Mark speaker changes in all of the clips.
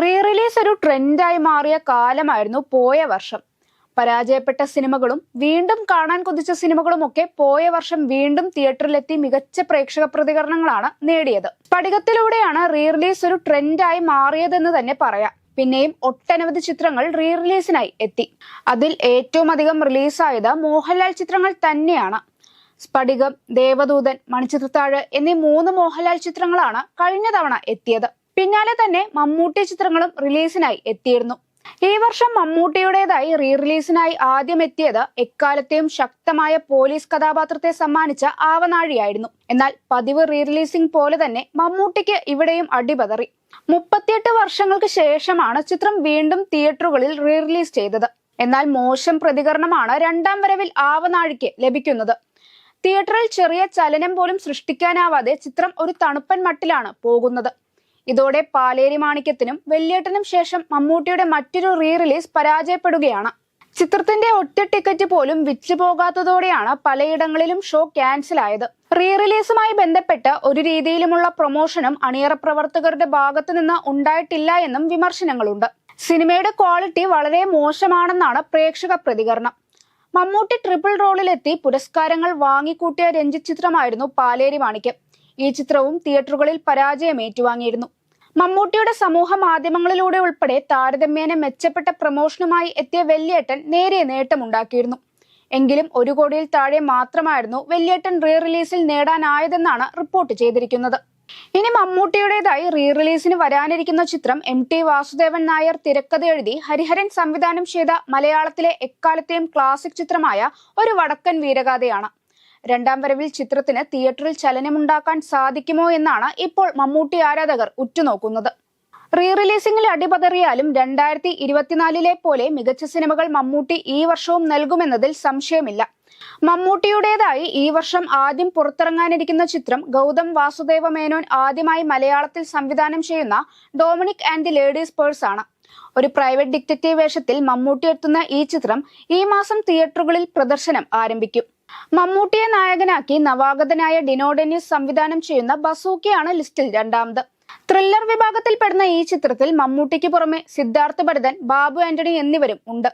Speaker 1: Re release ഒരു ട്രെൻഡായി മാറിയ കാലമായിരുന്നു പോയ വർഷം. പരാജയപ്പെട്ട സിനിമകളും വീണ്ടും കാണാൻ കൊതിച്ച സിനിമകളും ഒക്കെ പോയ വർഷം വീണ്ടും തിയേറ്ററിലെത്തി മികച്ച പ്രേക്ഷക പ്രതികരണങ്ങളാണ് നേടിയത്. സ്ഫടികത്തിലൂടെയാണ് റീ റിലീസ് ഒരു ട്രെൻഡായി മാറിയതെന്ന് തന്നെ പറയാം. പിന്നെയും ഒട്ടനവധി ചിത്രങ്ങൾ റീ റിലീസിനായി എത്തി. അതിൽ ഏറ്റവും അധികം റിലീസായത് മോഹൻലാൽ ചിത്രങ്ങൾ തന്നെയാണ്. സ്ഫടികം ദേവദൂതൻ മണിച്ചിത്രത്താഴ് എന്നീ മൂന്ന് മോഹൻലാൽ ചിത്രങ്ങളാണ് കഴിഞ്ഞ തവണ എത്തിയത്. പിന്നാലെ തന്നെ മമ്മൂട്ടി ചിത്രങ്ങളും റിലീസിനായി എത്തിയിരുന്നു. ഈ വർഷം മമ്മൂട്ടിയുടേതായി റീ റിലീസിനായി ആദ്യം എത്തിയത് എക്കാലത്തെയും ശക്തമായ പോലീസ് കഥാപാത്രത്തെ സമ്മാനിച്ച ആവനാഴിയായിരുന്നു. എന്നാൽ പതിവ് റീ റിലീസിംഗ് പോലെ തന്നെ മമ്മൂട്ടിക്ക് ഇവിടെയും അടിപതറി. മുപ്പത്തിയെട്ട് വർഷങ്ങൾക്ക് ശേഷമാണ് ചിത്രം വീണ്ടും തിയേറ്ററുകളിൽ റീ റിലീസ് ചെയ്തത്. എന്നാൽ മോശം പ്രതികരണമാണ് രണ്ടാം വരവിൽ ആവനാഴിക്ക് ലഭിക്കുന്നത്. തിയേറ്ററിൽ ചെറിയ ചലനം പോലും സൃഷ്ടിക്കാനാവാതെ ചിത്രം ഒരു തണുപ്പൻ മട്ടിലാണ് പോകുന്നത്. ഇതോടെ പാലേരി മാണിക്യത്തിനും വെല്ലേട്ടനും ശേഷം മമ്മൂട്ടിയുടെ മറ്റൊരു റീ റിലീസ് പരാജയപ്പെടുകയാണ്. ചിത്രത്തിന്റെ ഒറ്റ ടിക്കറ്റ് പോലും വിറ്റ് പോകാത്തതോടെയാണ് പലയിടങ്ങളിലും ഷോ ക്യാൻസൽ ആയത്. റീ റിലീസുമായി ബന്ധപ്പെട്ട് ഒരു രീതിയിലുമുള്ള പ്രൊമോഷനും അണിയറ പ്രവർത്തകരുടെ ഭാഗത്തു നിന്ന് ഉണ്ടായിട്ടില്ല എന്നും വിമർശനങ്ങളുണ്ട്. സിനിമയുടെ ക്വാളിറ്റി വളരെ മോശമാണെന്നാണ് പ്രേക്ഷക പ്രതികരണം. മമ്മൂട്ടി ട്രിപ്പിൾ റോളിലെത്തി പുരസ്കാരങ്ങൾ വാങ്ങിക്കൂട്ടിയ രഞ്ജിത് ചിത്രമായിരുന്നു പാലേരി മാണിക്യം. ഈ ചിത്രവും തിയേറ്ററുകളിൽ പരാജയം ഏറ്റുവാങ്ങിയിരുന്നു. മമ്മൂട്ടിയുടെ സമൂഹ മാധ്യമങ്ങളിലൂടെ ഉൾപ്പെടെ താരതമ്യേന മെച്ചപ്പെട്ട പ്രമോഷനുമായി എത്തിയ വെല്ലേട്ടൻ നേരെ നേട്ടമുണ്ടാക്കിയിരുന്നു. എങ്കിലും ഒരു കോടിയിൽ താഴെ മാത്രമായിരുന്നു വെല്ലേട്ടൻ റീ റിലീസിൽ നേടാനായതെന്നാണ് റിപ്പോർട്ട് ചെയ്തിരിക്കുന്നത്. ഇനി മമ്മൂട്ടിയുടേതായി റീ റിലീസിന് വരാനിരിക്കുന്ന ചിത്രം എം ടി വാസുദേവൻ നായർ തിരക്കഥ എഴുതി ഹരിഹരൻ സംവിധാനം ചെയ്ത മലയാളത്തിലെ എക്കാലത്തെയും ക്ലാസിക് ചിത്രമായ ഒരു വടക്കൻ വീരഗാഥയാണ്. രണ്ടാം വരവിൽ ചിത്രത്തിന് തിയേറ്ററിൽ ചലനമുണ്ടാക്കാൻ സാധിക്കുമോ എന്നാണ് ഇപ്പോൾ മമ്മൂട്ടി ആരാധകർ ഉറ്റുനോക്കുന്നത്. റീ റിലീസിംഗിൽ അടിപതറിയാലും രണ്ടായിരത്തി ഇരുപത്തിനാലിലെ പോലെ മികച്ച സിനിമകൾ മമ്മൂട്ടി ഈ വർഷവും നൽകുമെന്നതിൽ സംശയമില്ല. മമ്മൂട്ടിയുടേതായി ഈ വർഷം ആദ്യം പുറത്തിറങ്ങാനിരിക്കുന്ന ചിത്രം ഗൗതം വാസുദേവ മേനോൻ ആദ്യമായി മലയാളത്തിൽ സംവിധാനം ചെയ്യുന്ന Dominic and the ladies purse ആണ്. ഒരു പ്രൈവറ്റ് ഡിറ്റക്റ്റീവ് വേഷത്തിൽ മമ്മൂട്ടി എത്തുന്ന ഈ ചിത്രം ഈ മാസം തിയേറ്ററുകളിൽ പ്രദർശനം ആരംഭിക്കും. മമ്മൂട്ടിയെ നായകനാക്കി നവാഗതനായ ഡിനോ ഡെന്നിസ് സംവിധാനം ചെയ്യുന്ന ബസൂക്കിയാണ് ലിസ്റ്റിൽ രണ്ടാമത്. ത്രില്ലർ വിഭാഗത്തിൽപ്പെടുന്ന ഈ ചിത്രത്തിൽ മമ്മൂട്ടിക്ക് പുറമെ സിദ്ധാർത്ഥ് ഭരതൻ ബാബു ആന്റണി എന്നിവരും ഉണ്ട്.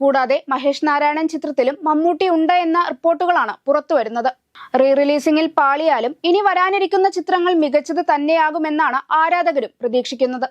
Speaker 1: കൂടാതെ മഹേഷ് നാരായണൻ ചിത്രത്തിലും മമ്മൂട്ടി ഉണ്ട് എന്ന റിപ്പോർട്ടുകളാണ് പുറത്തുവരുന്നത് റീ റിലീസിംഗിൽ പാളിയാലും ഇനി വരാനിരിക്കുന്ന ചിത്രങ്ങൾ മികച്ചത് തന്നെയാകുമെന്നാണ് ആരാധകരും പ്രതീക്ഷിക്കുന്നത്.